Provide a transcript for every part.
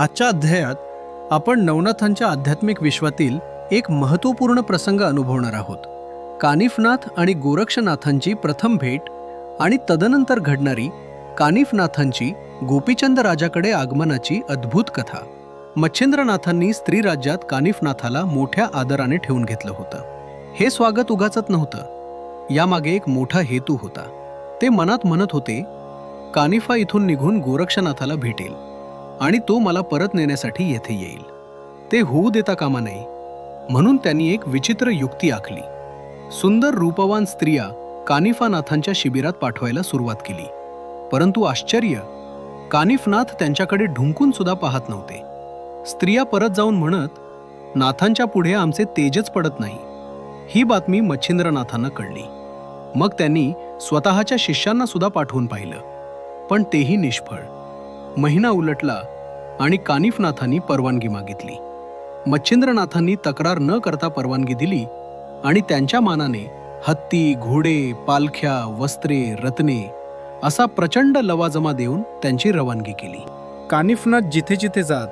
आजच्या अध्यायात आपण नवनाथांच्या आध्यात्मिक विश्वातील एक महत्त्वपूर्ण प्रसंग अनुभवणार आहोत. कानिफनाथ आणि गोरक्षनाथांची प्रथम भेट आणि तदनंतर घडणारी कानिफनाथांची गोपीचंद राजाकडे आगमनाची अद्भुत कथा. मच्छिंद्रनाथांनी स्त्री राज्यात कानिफनाथाला मोठ्या आदराने ठेवून घेतलं होतं. हे स्वागत उगाचत नव्हतं. यामागे एक मोठा हेतू होता. ते मनात म्हणत होते कानिफा इथून निघून गोरक्षनाथाला भेटेल. आणि तो मला परत नेण्यासाठी येथे येईल. ते होऊ देता कामा नये. म्हणून त्यांनी एक विचित्र युक्ती आखली. सुंदर रूपवान स्त्रिया कानिफानाथांच्या शिबिरात पाठवायला सुरुवात केली. परंतु आश्चर्य कानिफनाथ त्यांच्याकडे ढुंकून सुद्धा पाहत नव्हते. स्त्रिया परत जाऊन म्हणत नाथांच्या पुढे आमचे तेजच पडत नाही. ही बातमी मच्छिंद्रनाथांना कळली. मग त्यांनी स्वतःच्या शिष्यांना सुद्धा पाठवून पाहिलं. पण तेही निष्फळ. महिना उलटला आणि कानिफनाथांनी परवानगी मागितली. मच्छिंद्रनाथांनी तक्रार न करता परवानगी दिली आणि त्यांच्या मानाने हत्ती घोडे पालख्या वस्त्रे रत्ने असा प्रचंड लवाजमा देऊन त्यांची रवानगी केली. कानिफनाथ जिथे जिथे जात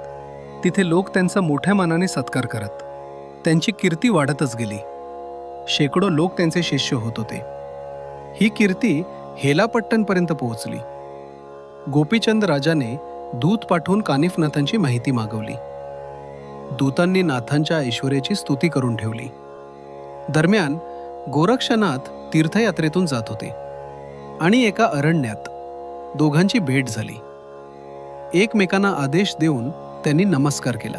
तिथे लोक त्यांचा मोठ्या मानाने सत्कार करत. त्यांची कीर्ती वाढतच गेली. शेकडो लोक त्यांचे शिष्य होत होते. ही कीर्ती हेलापट्टणपर्यंत पोहोचली. गोपीचंद राजाने दूत पाठवून कानिफनाथांची माहिती मागवली. दूतांनी नाथांच्या ऐश्वर्याची स्तुती करून ठेवली. दरम्यान गोरक्षनाथ तीर्थयात्रेतून जात होते आणि एका अरण्यात दोघांची भेट झाली. एकमेकांना आदेश देऊन त्यांनी नमस्कार केला.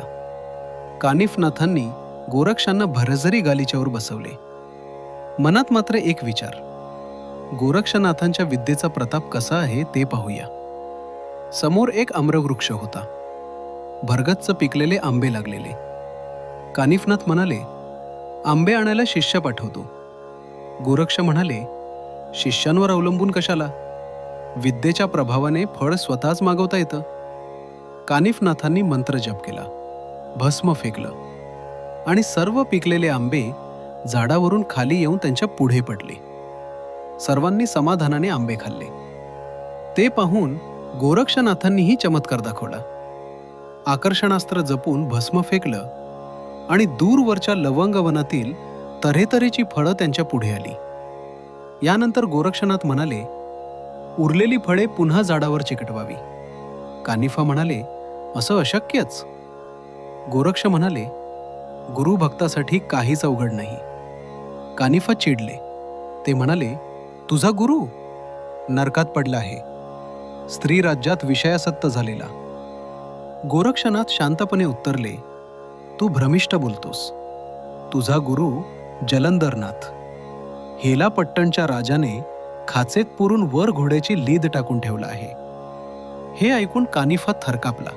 कानिफनाथांनी गोरक्षांना भरझरी गालीच्यावर बसवले. मनात मात्र एक विचार गोरक्षनाथांच्या विद्येचा प्रताप कसा आहे ते पाहूया. समोर एक आम्रवृक्ष होता. भरगच्च पिकलेले आंबे लागलेले. कानिफनाथ म्हणाले आंबे आणायला शिष्य पाठवतो. गोरक्ष म्हणाले शिष्यांवर अवलंबून कशाला? विद्येच्या प्रभावाने फळ स्वतःच मागवता येतं. कानिफनाथांनी मंत्र जप केला. भस्म फेकलं. आणि सर्व पिकलेले आंबे झाडावरून खाली येऊन त्यांच्या पुढे पडले. सर्वांनी समाधानाने आंबे खाल्ले. ते पाहून गोरक्षनाथांनीही चमत्कार दाखवला. आकर्षणास्त्र जपून भस्म फेकलं आणि दूरवरच्या लवंगवनातील तऱ्हेतऱ्हेची फळं त्यांच्या पुढे आली. यानंतर गोरक्षनाथ म्हणाले उरलेली फळे पुन्हा झाडावर चिकटवावी. कानिफा म्हणाले असं अशक्यच. गोरक्ष म्हणाले गुरुभक्तासाठी काहीच अवघड नाही. कानिफा चिडले. ते म्हणाले तुझा गुरु नरकात पडला आहे. स्त्री राज्यात विषयासक्त झालेला. गोरक्षनाथ शांतपणे उत्तरले तू भ्रमिष्ठ बोलतोस. तुझा गुरु जलंदरनाथ हेलापट्टणच्या राजाने खाचेत पुरून वर घोड्याची लीद टाकून ठेवला आहे. हे ऐकून कानिफा थरकापला.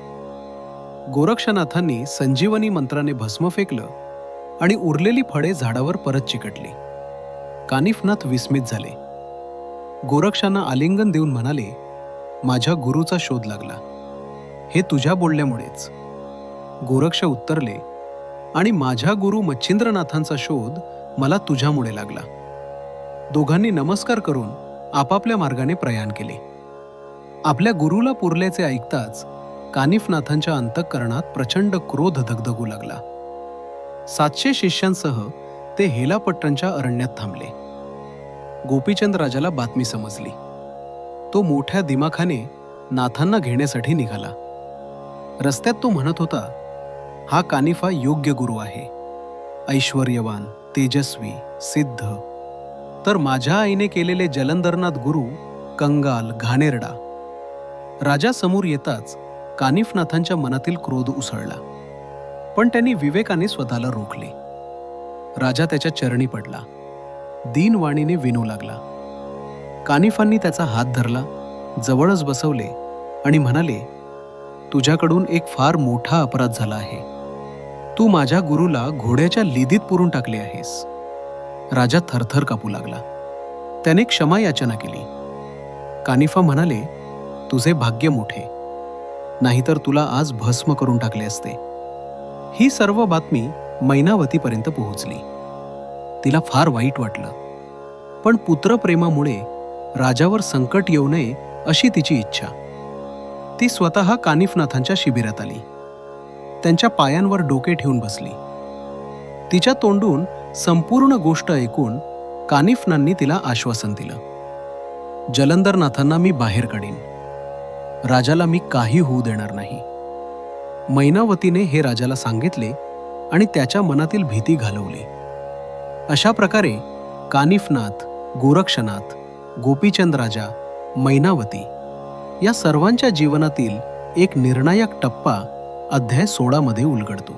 गोरक्षनाथांनी संजीवनी मंत्राने भस्म फेकलं आणि उरलेली फळे झाडावर परत चिकटली. कानिफनाथ विस्मित झाले. गोरक्षांना आलिंगन देऊन म्हणाले माझ्या गुरुचा शोध लागला. हे तुझ्या बोलण्यामुळेच. गोरक्ष उत्तरले आणि माझ्या गुरु मच्छिंद्रनाथांचा शोध मला तुझ्यामुळे लागला. दोघांनी नमस्कार करून आपापल्या मार्गाने प्रयाण केले. आपल्या गुरुला पुरल्याचे ऐकताच कानिफनाथांच्या अंतःकरणात प्रचंड क्रोध धगधगू लागला. सातशे शिष्यांसह ते हेलापट्टणच्या अरण्यात थांबले. गोपीचंद राजाला बातमी समजली. तो मोठ्या दिमाखाने नाथांना घेण्यासाठी निघाला. रस्त्यात तो म्हणत होता हा कानिफा योग्य गुरु आहे. ऐश्वर्यवान तेजस्वी सिद्ध. तर माझ्या आईने केलेले जलंधरनाथ गुरु कंगाल घाणेरडा. राजा समोर येताच कानिफनाथांच्या मनातील क्रोध उसळला. पण त्यांनी विवेकाने स्वतःला रोखले. राजा त्याच्या चरणी पडला. दीनवाणीने विनू लागला. कानिफांनी त्याचा हात धरला जवळच बसवले आणि म्हणाले तुझ्याकडून एक फार मोठा अपराध झाला आहे. तू माझ्या गुरुला घोड्याच्या लिदीत पुरून टाकले आहेस. राजा थरथर कापू लागला. त्याने क्षमा याचना केली. कानिफा म्हणाले तुझे भाग्य मोठे. नाहीतर तुला आज भस्म करून टाकले असते. ही सर्व बातमी मैनावतीपर्यंत पोहोचली. तिला फार वाईट वाटलं. पण पुत्रप्रेमामुळे राजावर संकट येऊ नये अशी तिची इच्छा. ती स्वतः कानिफनाथांच्या शिबिरात आली. त्यांच्या पायांवर डोके ठेवून बसली. तिच्या तोंडून संपूर्ण गोष्ट ऐकून कानिफनांनी तिला आश्वासन दिलं. जलंधरनाथांना मी बाहेर काढीन. राजाला मी काही होऊ देणार नाही. मैनावतीने हे राजाला सांगितले आणि त्याच्या मनातील भीती घालवली. अशा प्रकारे कानिफनाथ गोरक्षनाथ गोपीचंद राजा मैनावती या सर्वांच्या जीवनातील एक निर्णायक टप्पा अध्याय सोळामध्ये उलगडतो.